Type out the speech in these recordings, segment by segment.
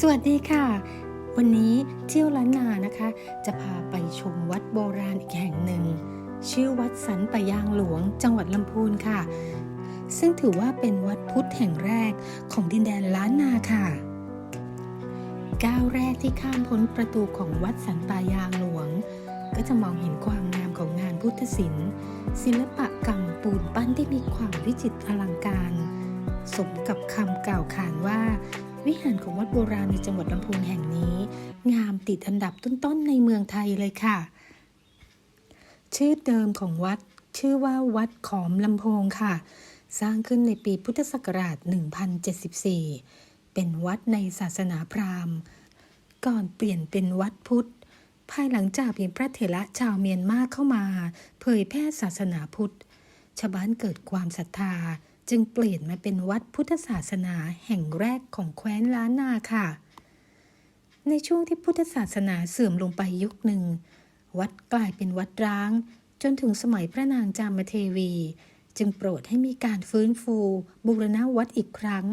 สวัสดีค่ะ วันนี้เที่ยวล้านนานะคะ จะพาไปชมวัดโบราณอีกแห่งหนึ่ง ชื่อวัดสันปะยางหลวงจังหวัดลำพูนค่ะ ซึ่งถือว่าเป็นวัดพุทธแห่งแรกของดินแดนล้านนาค่ะก้าวแรกที่ข้ามพ้นประตูของวัดสันปะยางหลวง ก็จะมองเห็นความงามของงานพุทธศิลป์ ศิลปะกรรมปูนปั้นที่มีความวิจิตรอลังการ สมกับคำกล่าวขานว่า วิหารของวัดโบราณในจังหวัดลำพูนแห่งนี้ งามติดอันดับต้นๆในเมืองไทยเลยค่ะ ชื่อเดิมของวัดชื่อว่าวัดขอมลำโพงค่ะ สร้างขึ้นในปีพุทธศักราช 1074 เป็นวัดในศาสนาพราหมณ์ ก่อนเปลี่ยนเป็นวัดพุทธ ภายหลังจากมีพระเถระชาวเมียนมาเข้ามา เผยแพร่ศาสนาพุทธ ชาวบ้านเกิดความศรัทธา จึงเปลี่ยนมาเป็นวัดพุทธศาสนาแห่งแรกของแคว้นล้านนาค่ะ ในช่วงที่พุทธศาสนาเสื่อมลงไปยุคหนึ่ง วัดกลายเป็นวัดร้าง จนถึงสมัยพระนางจามเทวี จึงโปรดให้มีการฟื้นฟูบูรณะวัดอีกครั้ง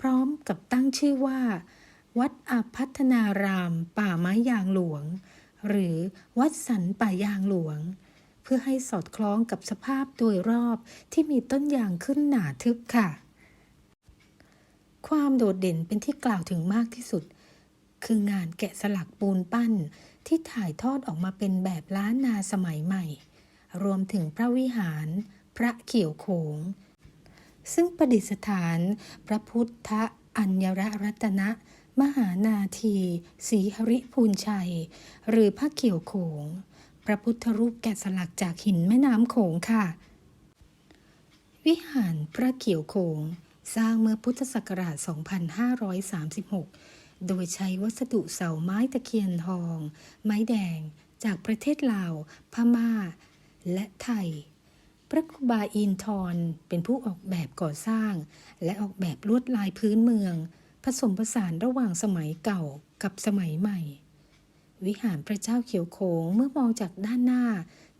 พร้อมกับตั้งชื่อว่า วัดอาพัฒนาราม ป่าไม้ยางหลวง หรือวัดสันป่ายางหลวง พื่อให้สอดคล้องกับสภาพโดยรอบที่มีต้นยางขึ้นหนาทึบค่ะ ความโดดเด่นเป็นที่กล่าวถึงมากที่สุด คืองานแกะสลักปูนปั้นที่ถ่ายทอดออกมาเป็นแบบล้านนาสมัยใหม่ รวมถึงพระวิหาร พระเขียวโขง ซึ่งประดิษฐาน พระพุทธอัญญรัตนะมหานาทีศรีหริพูนชัย หรือพระเขียวโขง ระพุทธรูปแกะสลักจากหินแม่น้ำโขงค่ะ วิหารพระเขียวโขง สร้างเมื่อพุทธศักราช 2536 โดยใช้วัสดุเสาไม้ตะเคียนทอง ไม้แดง จากประเทศลาว พม่า และไทย พระครูบาอินทรเป็นผู้ออกแบบก่อสร้าง และออกแบบลวดลายพื้นเมือง ผสมผสานระหว่างสมัยเก่ากับสมัยใหม่ วิหารพระเจ้าเขียวโขงเมื่อมองจากด้านหน้า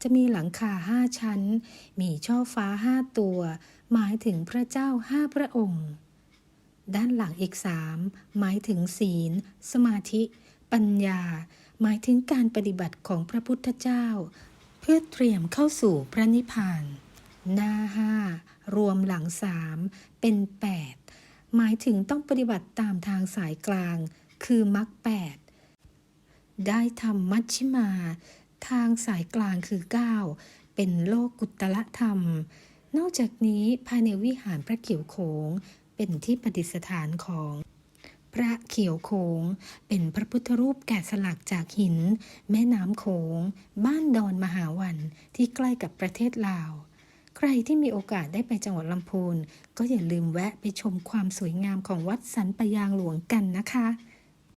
จะมีหลังคาห้าชั้น มีช่อฟ้าห้าตัว หมายถึงพระเจ้าห้าพระองค์ ด้านหลังอีกสามหมายถึงศีล สมาธิ ปัญญา หมายถึงการปฏิบัติของพระพุทธเจ้า เพื่อเตรียมเข้าสู่พระนิพพาน หน้าห้ารวมหลังสามเป็นแปดหมายถึงต้องปฏิบัติตามทางสายกลาง คือมรรคแปด ได้ทำมัชชิมา ทางสายกลางคือ 9 เป็นโลกุตตรธรรม นอกจากนี้ภายในวิหารพระเขียวโขงเป็นที่ประดิษฐานของพระเขียวโขงเป็นพระพุทธรูปแกะสลักจากหิน แม่น้ำโขง บ้านดอนมหาวันที่ใกล้กับประเทศลาว ใครที่มีโอกาสได้ไปจังหวัดลำพูน ก็อย่าลืมแวะไปชมความสวยงามของวัดสันปะยางหลวงกันนะคะ